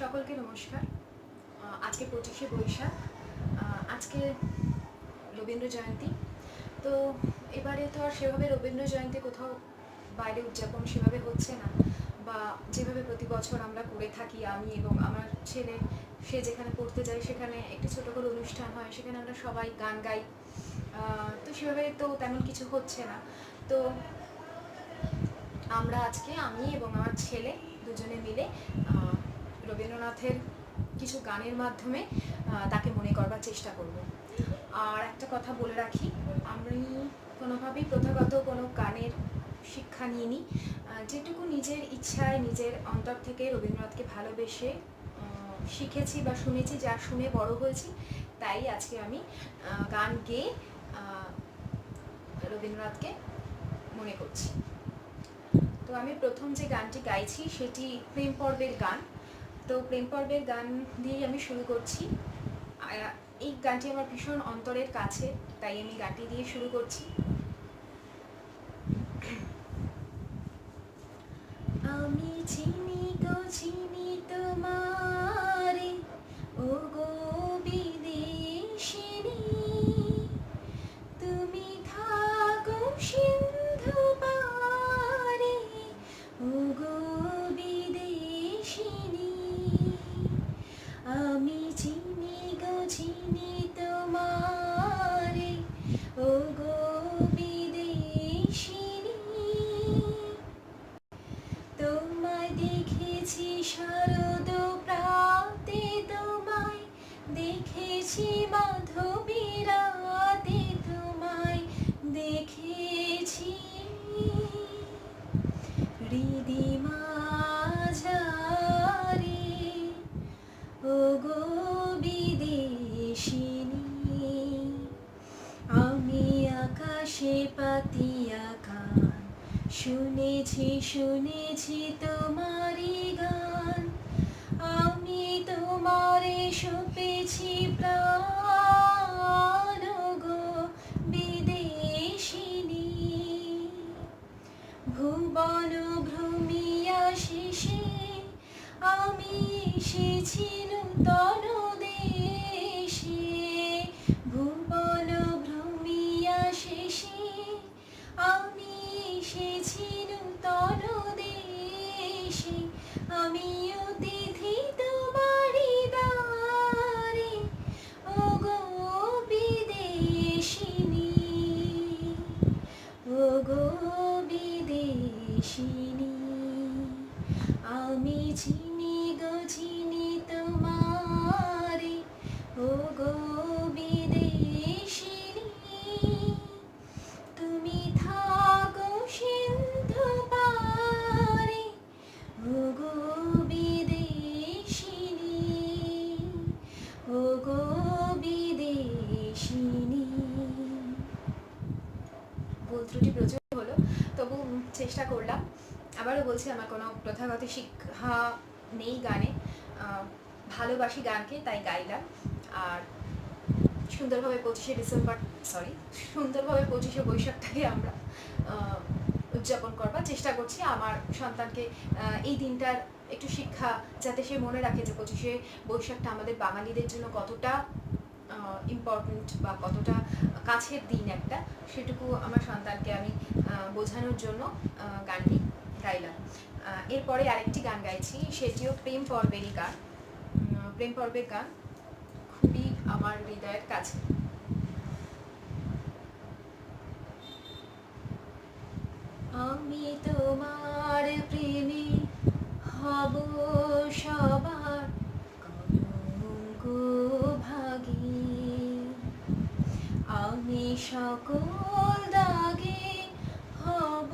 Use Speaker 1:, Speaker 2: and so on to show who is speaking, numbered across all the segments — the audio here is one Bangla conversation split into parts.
Speaker 1: সকলকে নমস্কার। আজকে পঁচিশে বৈশাখ। আজকে রবীন্দ্র জয়ন্তী। তো এবারে তো আর সেভাবে রবীন্দ্র জয়ন্তী কোথাও বাইরে উদযাপন সেভাবে হচ্ছে না বা যেভাবে প্রতি বছর আমরা করে থাকি আমি এবং আমার ছেলে, সে যেখানে পড়তে যায় সেখানে একটি ছোটো করে অনুষ্ঠান হয়, সেখানে আমরা সবাই গান গাই। তো সেভাবে তো তেমন কিছু হচ্ছে না। তো আমরা আজকে আমি এবং আমার ছেলে দুজনে মিলে রবীন্দ্রনাথের কিছু গানের মাধ্যমে তাকে মনে করবার চেষ্টা করব। আর একটা কথা বলে রাখি, আমি কোনোভাবেই প্রথাগত কোনো গানের শিক্ষা নিইনি। যেটুকু নিজের ইচ্ছায়, নিজের অন্তর থেকে রবীন্দ্রনাথকে ভালোবেসে শিখেছি বা শুনেছি, যা শুনে বড় হয়েছি, তাই আজকে আমি গান গেয়ে রবীন্দ্রনাথকে মনে করছি। তো আমি প্রথম যে গানটি গাইছি, সেটি প্রেম পর্বের গান। তো প্রেম পর্বের গান দিয়েই আমি শুরু করছি। এই গানটি আমার ভীষণ অন্তরের কাছে, তাই আমি গানটি দিয়ে শুরু করছি। শুনেছি তোমারই গান। আমি তোমারে সপেছি প্রাণ গো বিদেশিনী। ভুবন ভ্রমিয়া শেষে আমি এসেছি নূতন দেশে। ভুবন ভ্রমিয়া শেষে আমি এসেছি আমি প্রথাগত শিক্ষা নেই গানে। ভালোবাসি গানকে তাই গাইলাম। আর সুন্দরভাবে পঁচিশে ডিসেম্বর সরি সুন্দরভাবে পঁচিশে বৈশাখটাকে আমরা উদযাপন করবার চেষ্টা করছি। আমার সন্তানকে এই দিনটার একটু শিক্ষা যাতে সে মনে রাখে যে পঁচিশে বৈশাখটা আমাদের বাঙালিদের জন্য কতটা ইম্পর্ট্যান্ট বা কতটা কাছের দিন একটা। সেটুকু আমার সন্তানকে আমি বোঝানোর জন্য গানটি গাইলাম এরপরে আরেকটি গান গাইছি, সেটিও প্রেম পর্বেরই গান। প্রেম পর্বের গান খুবই আমার হৃদয়ের কাছে। আমি তোমার প্রেমে হব সবার কলঙ্ক ভাগী আমি সকল দাগে হব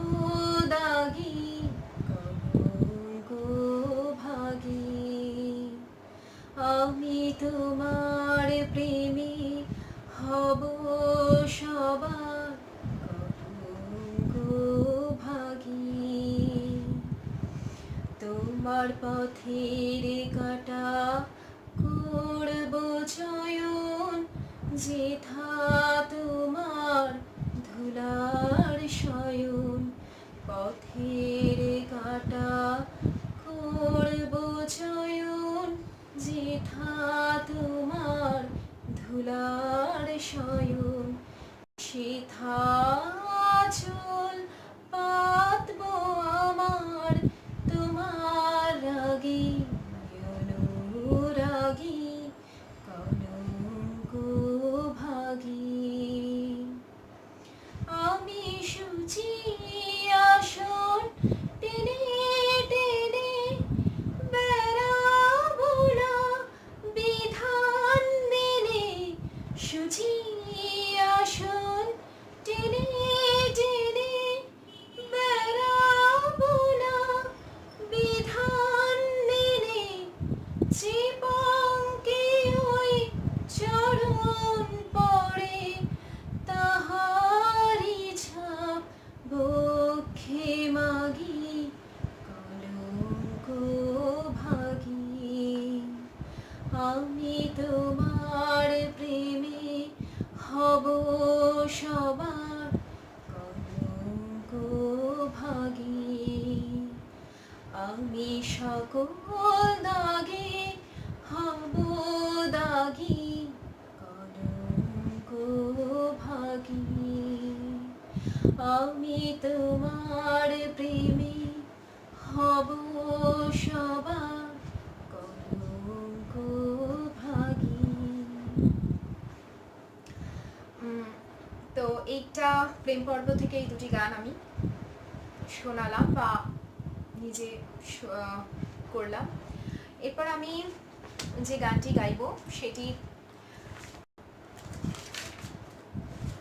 Speaker 1: আমি সকল দাগে হব দাগি, কলঙ্ক ভাগী। আমি তোমার প্রেমে হব সবার কলঙ্ক ভাগী। তো এইটা প্রেম পর্ব থেকে এই দুটি গান আমি শোনালাম বা নিজে করলাম। এরপর আমি যে গানটি গাইবো সেটি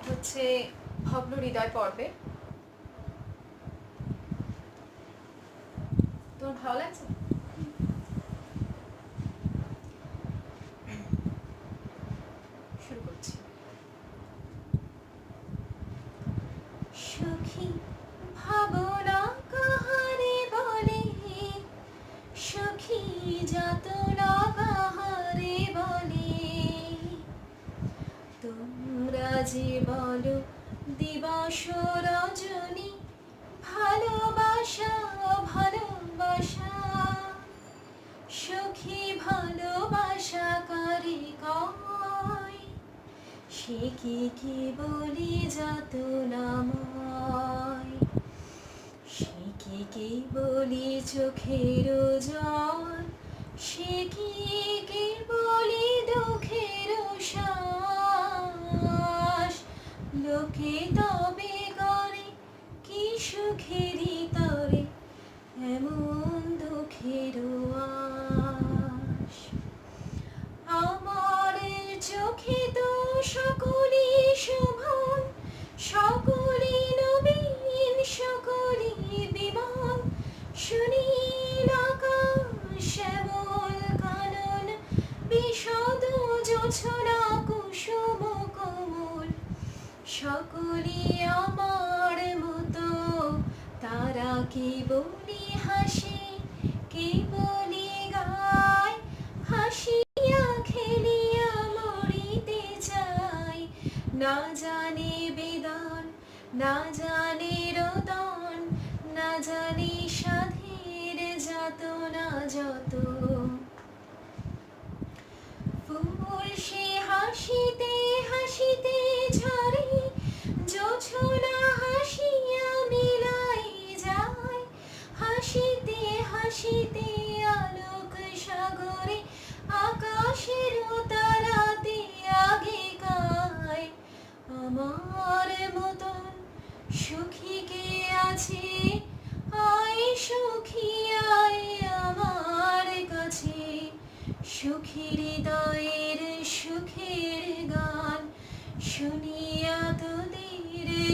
Speaker 1: হচ্ছে ভগ্ন হৃদয় পর্বে। তোমার ভালো লাগছে? শুরু করছি। সখী সে কি বলি যত নাময় সে কি কি বলি চোখের জল? সে কি কি বলি দুঃখের শ্বাস? লোকে তবে করে কি সুখেরই তরে? এমন দুঃখের কি বলি হাসি কে বলি গায়, হাসিয়া খেলিয়া মরিতে চাই। না জানে বেদন, না জানে রোদন না জানে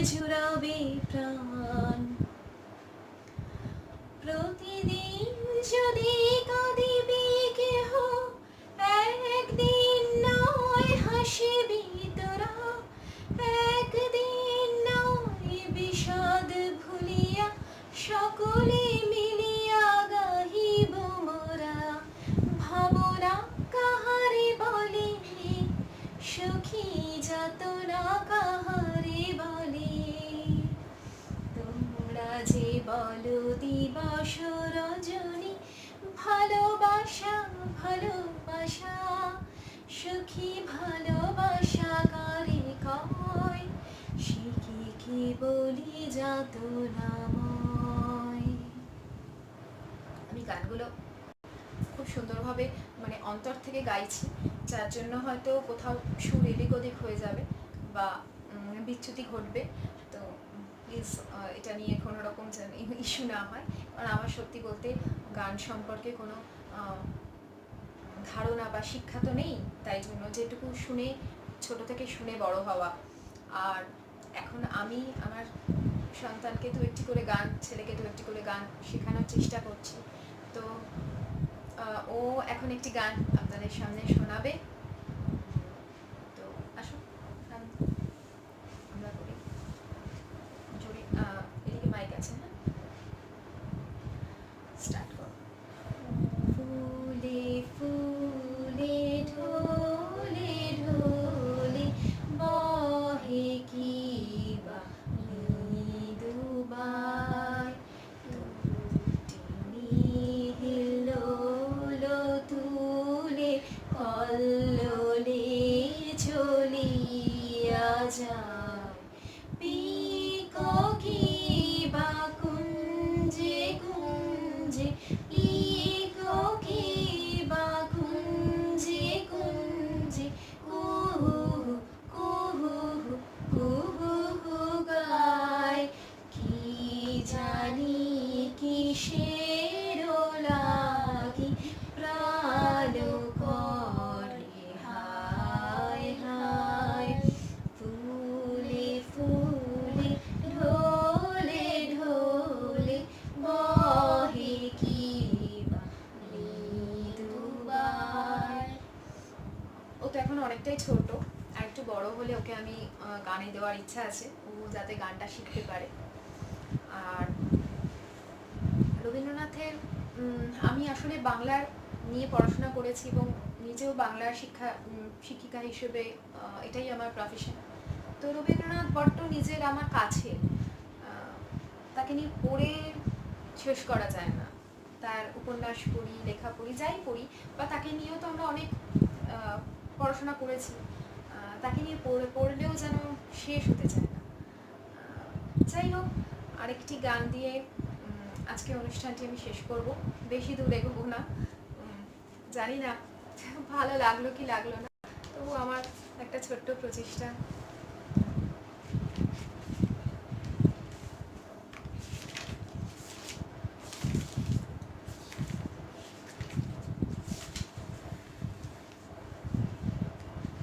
Speaker 1: It's who I'll be. বলো দিবস রজনী, ভালোবাসা ভালোবাসা, সুখী ভালোবাসা কারে কয়? সে কি বলি যাত আমি গানগুলো খুব সুন্দরভাবে মানে অন্তর থেকে গাইছি, যার জন্য হয়তো কোথাও সুর এদিক ওদিক হয়ে যাবে বা বিচ্যুতি ঘটবে। প্লিজ এটা নিয়ে কোনো রকম যেন ইস্যু না হয়। কারণ আমার সত্যি বলতে গান সম্পর্কে কোনো ধারণা বা শিক্ষা তো নেই। তাই জন্য যেটুকু শুনে, ছোট থেকে শুনে বড় হওয়া। আর এখন আমি আমার সন্তানকে দু একটি করে গান, ছেলেকে দু একটি করে গান শেখানোর চেষ্টা করছি। তো ও এখন একটি গান আপনাদের সামনে শোনাবে।
Speaker 2: অনেকটাই ছোট আর একটু বড় হলে ওকে আমি গানে দেওয়ার ইচ্ছা আছে, ও যাতে গানটা শিখতে পারে। আর রবীন্দ্রনাথের আমি আসলে বাংলার নিয়ে পড়াশোনা করেছি এবং নিজেও বাংলার শিক্ষা শিক্ষিকা হিসেবে এটাই আমার প্রফেশন তো রবীন্দ্রনাথ বড্ড নিজের আমার কাছে তাকে নিয়ে পড়ে শেষ করা যায় না। তার উপন্যাস পড়ি, লেখা পড়ি, যাই পড়ি, বা তাকে নিয়েও তো আমরা অনেক পড়াশোনা করেছি তাকে নিয়ে পড়ে, পড়লেও যেন শেষ হতে চায় না। যাই হোক, আরেকটি গান দিয়ে আজকে অনুষ্ঠানটি আমি শেষ করব। বেশি দূর এগোবো না। জানি না, ভালো লাগল কি লাগল না। তবু আমার একটা ছোট্ট প্রচেষ্টা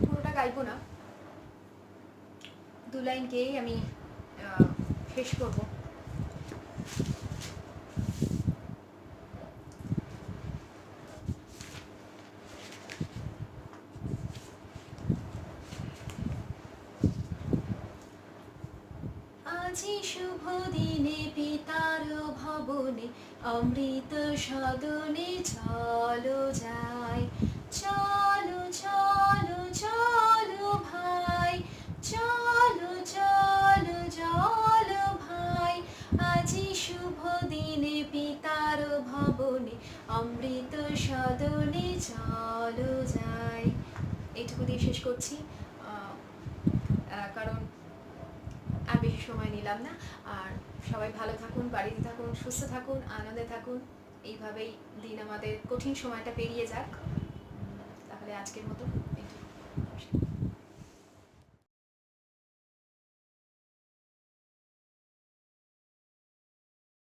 Speaker 2: পুরোটা গাইবো না দু লাইন আমি শেষ করব। আজি শুভ দিনে পিতার ভবনে অমৃত সদনে চলো চলো চলো অমৃত সদনে চলো যাই। এইটুকু দিয়ে শেষ করছি। কারণ আর বেশি সময় নিলাম না। আর সবাই ভালো থাকুন, বাড়িতে থাকুন, সুস্থ থাকুন, আনন্দে থাকুন। এইভাবেই দিন আমাদের কঠিন সময়টা পেরিয়ে যাক। তাহলে আজকের মতো